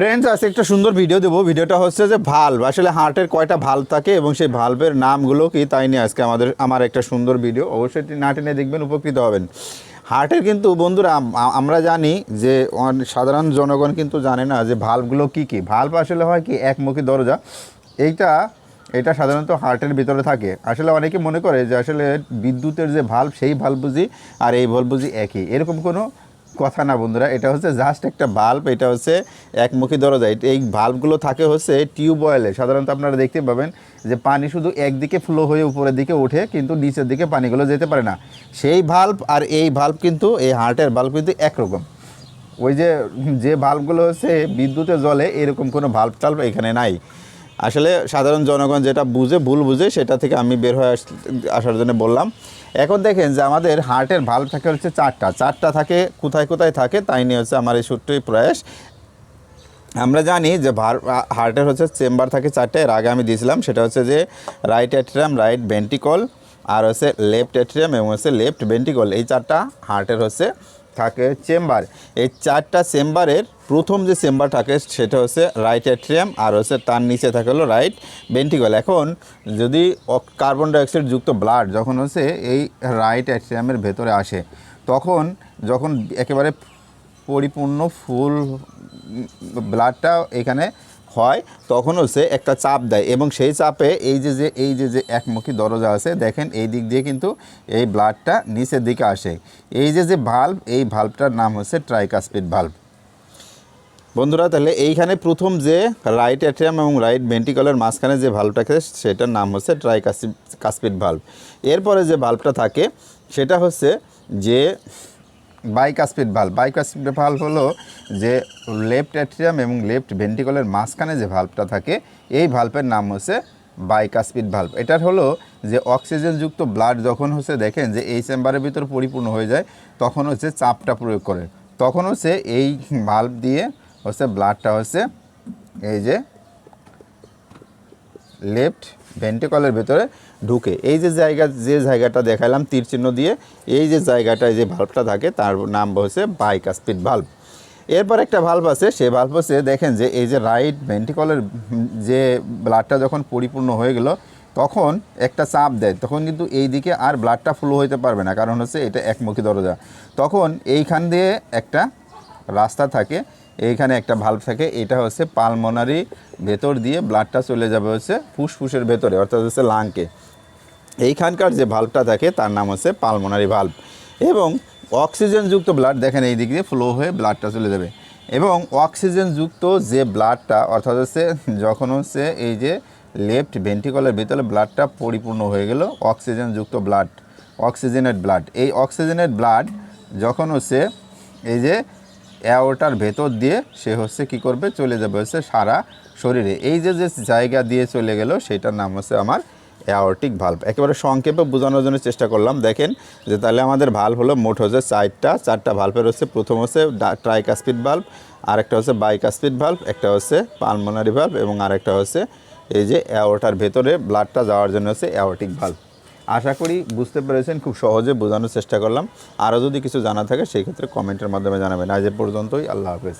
Friends আজকে একটা সুন্দর ভিডিও দেবো। ভিডিওটা হচ্ছে যে ভাল্ব আসলে হার্টের কয়টা ভাল্ব থাকে এবং সেই ভাল্বের নামগুলো কি তাই নিয়ে আজকে আমাদের, আমার একটা সুন্দর ভিডিও অবশ্যই না টেনে দেখবেন, উপকৃত হবেন। হার্টের কিন্তু বন্ধুরা আমরা জানি যে সাধারণ জনগণ কিন্তু জানে না যে ভাল্বগুলো কি কি। ভাল্ব আসলে হয় কি? একমুখী দরজা। এইটা, এটা সাধারণত হার্টের ভিতরে থাকে। আসলে অনেকে মনে করে যে আসলে বিদ্যুতের যে ভাল্ব সেই ভাল্ব বুঝি আর এই ভাল্ব বুঝি একই। এরকম কোনো কথা না বন্ধুরা, এটা হচ্ছে জাস্ট একটা বাল্ব এটা হচ্ছে একমুখী দরজা। এই ভাল্বগুলো থাকে হচ্ছে টিউবওয়েলে সাধারণত আপনারা দেখতে পাবেন যে পানি শুধু একদিকে ফ্লো হয়ে উপরের দিকে ওঠে, কিন্তু নিচের দিকে পানিগুলো যেতে পারে না। সেই ভাল্ব আর এই ভাল্ব কিন্তু, এই হার্টের ভাল্ব কিন্তু একরকম। ওই যে যে ভাল্বগুলো হচ্ছে বিদ্যুতে জলে, এরকম কোনো ভাল্ব টাল্ব এখানে নাই। আসলে সাধারণ জনগণ যেটা বুঝে, ভুল বুঝে, সেটা থেকে আমি বের হয়ে আস- আসার জন্য বললাম। এখন দেখেন যে আমাদের হার্টের ভাল্ব থাকে হচ্ছে চারটা। চারটা থাকে, কোথায় কোথায় থাকে, তাই নিয়ে হচ্ছে আমার এই ছোট্টই প্রয়াস। আমরা জানি যে ভার- হার্টের হচ্ছে চেম্বার থাকে চারটে, এর আগে আমি দিয়েছিলাম, সেটা হচ্ছে যে রাইট অ্যাট্রিয়াম রাইট ভেন্টিকল আর হচ্ছে লেফট অ্যাট্রিয়াম এবং হচ্ছে লেফট ভেন্টিকল এই চারটা হার্টের হচ্ছে থাকে চেম্বার। এই চারটা চেম্বারের প্রথম যে চেম্বার থাকে সেটা হচ্ছে রাইট অ্যাট্রিয়াম আর হচ্ছে তার নিচে থাকে হলো রাইট ভেন্টিকল এখন যদি কার্বন ডাইঅক্সাইড যুক্ত ব্লাড যখন হচ্ছে এই রাইট অ্যাট্রিয়ামের ভেতরে আসে, তখন যখন একেবারে পরিপূর্ণ ফুল ব্লাডটা এখানে হয়, তখন হচ্ছে একটা চাপ দেয় এবং সেই চাপে এই যে যে এই যে যে একমুখী দরজা আছে, দেখেন এই দিক দিয়ে কিন্তু এই ব্লাডটা নিচের দিকে আসে। এই যে যে ভাল্ব এই ভাল্বটার নাম হচ্ছে ট্রাইকাসপিড ভাল্ব বন্ধুরা, তাহলে এইখানে প্রথম যে রাইট অ্যাট্রিয়াম এবং রাইট ভেন্টিকলের মাঝখানে যে ভাল্বটাকে সেটার নাম হচ্ছে ট্রাই কাসপিড ভাল্ব এরপরে যে ভাল্বটা থাকে, সেটা হচ্ছে যে বাইকাসপিড ভাল্ব বাইকাসপিড ভাল্ব হলো যে লেফট অ্যাট্রিয়াম এবং লেফট ভেন্টিকলের মাঝখানে যে ভাল্বটা থাকে, এই ভাল্বের নাম হচ্ছে বাইকাসপিড ভাল্ব এটার হলো যে অক্সিজেনযুক্ত ব্লাড যখন হচ্ছে, দেখেন যে এই চেম্বারের ভিতর পরিপূর্ণ হয়ে যায়, তখন হচ্ছে চাপটা প্রয়োগ করে। তখন হচ্ছে এই ভাল্ব দিয়ে হচ্ছে ব্লাডটা হচ্ছে এই যে লেফট ভেন্টিকলের ভেতরে ঢুকে। এই যে জায়গা, যে জায়গাটা দেখালাম তীর চিহ্ন দিয়ে, এই যে জায়গাটায় যে ভাল্বটা থাকে, তার নাম হচ্ছে বাইকাসপিড ভাল্ব এরপর একটা ভাল্ব আছে, সে ভাল্ব হচ্ছে, দেখেন যে এই যে রাইট ভেন্টিকলের যে ব্লাডটা যখন পরিপূর্ণ হয়ে গেল, তখন একটা চাপ দেয়। তখন কিন্তু এই দিকে আর ব্লাডটা ফ্লো হইতে পারবে না, কারণ হচ্ছে এটা একমুখী দরজা। তখন এইখান দিয়ে একটা রাস্তা থাকে এইখানে একটা ভাল্ব থাকে, এটা হচ্ছে পালমোনারি ভেতর দিয়ে ব্লাডটা চলে যাবে হচ্ছে ফুসফুসের ভেতরে, অর্থাৎ হচ্ছে লাংকে এইখানকার যে ভাল্বটা থাকে, তার নাম হচ্ছে পালমোনারি ভাল্ব এবং অক্সিজেনযুক্ত ব্লাড দেখেন এই দিক দিয়ে ফ্লো হয়ে ব্লাডটা চলে যাবে। এবং অক্সিজেনযুক্ত যে ব্লাডটা অর্থাৎ হচ্ছে যখন হচ্ছে এই যে লেফট ভেন্টিকলের ভিতরে ব্লাডটা পরিপূর্ণ হয়ে গেল অক্সিজেনযুক্ত ব্লাড অক্সিজেনেট ব্লাড এই অক্সিজেনেট ব্লাড যখন হচ্ছে এই যে অ্যাওটার ভেতর দিয়ে সে হচ্ছে কি করবে, চলে যাবে হচ্ছে সারা শরীরে। এই যে যে জায়গা দিয়ে চলে গেল, সেটার নাম হচ্ছে আমার অ্যাওরটিক ভাল্ব একেবারে সংক্ষেপে বোঝানোর জন্য চেষ্টা করলাম। দেখেন যে তাহলে আমাদের ভাল্ব হলো মোট হচ্ছে চারটা। চারটা ভাল্বের হচ্ছে প্রথম হচ্ছে ট্রাইকাসপিড ভাল্ব আরেকটা হচ্ছে বাইকাসপিড ভাল্ব একটা হচ্ছে পালমোনারি ভাল্ব এবং আরেকটা হচ্ছে এই যে অ্যাওটার ভেতরে ব্লাডটা যাওয়ার জন্য হচ্ছে অ্যাওরটিক ভাল্ব আশা করি বুঝতে পেরেছেন, খুব সহজে বোঝানোর চেষ্টা করলাম। আরও যদি কিছু জানা থাকে, সেই ক্ষেত্রে কমেন্টের মাধ্যমে জানাবেন। আজ পর্যন্তই, আল্লাহ হাফেজ।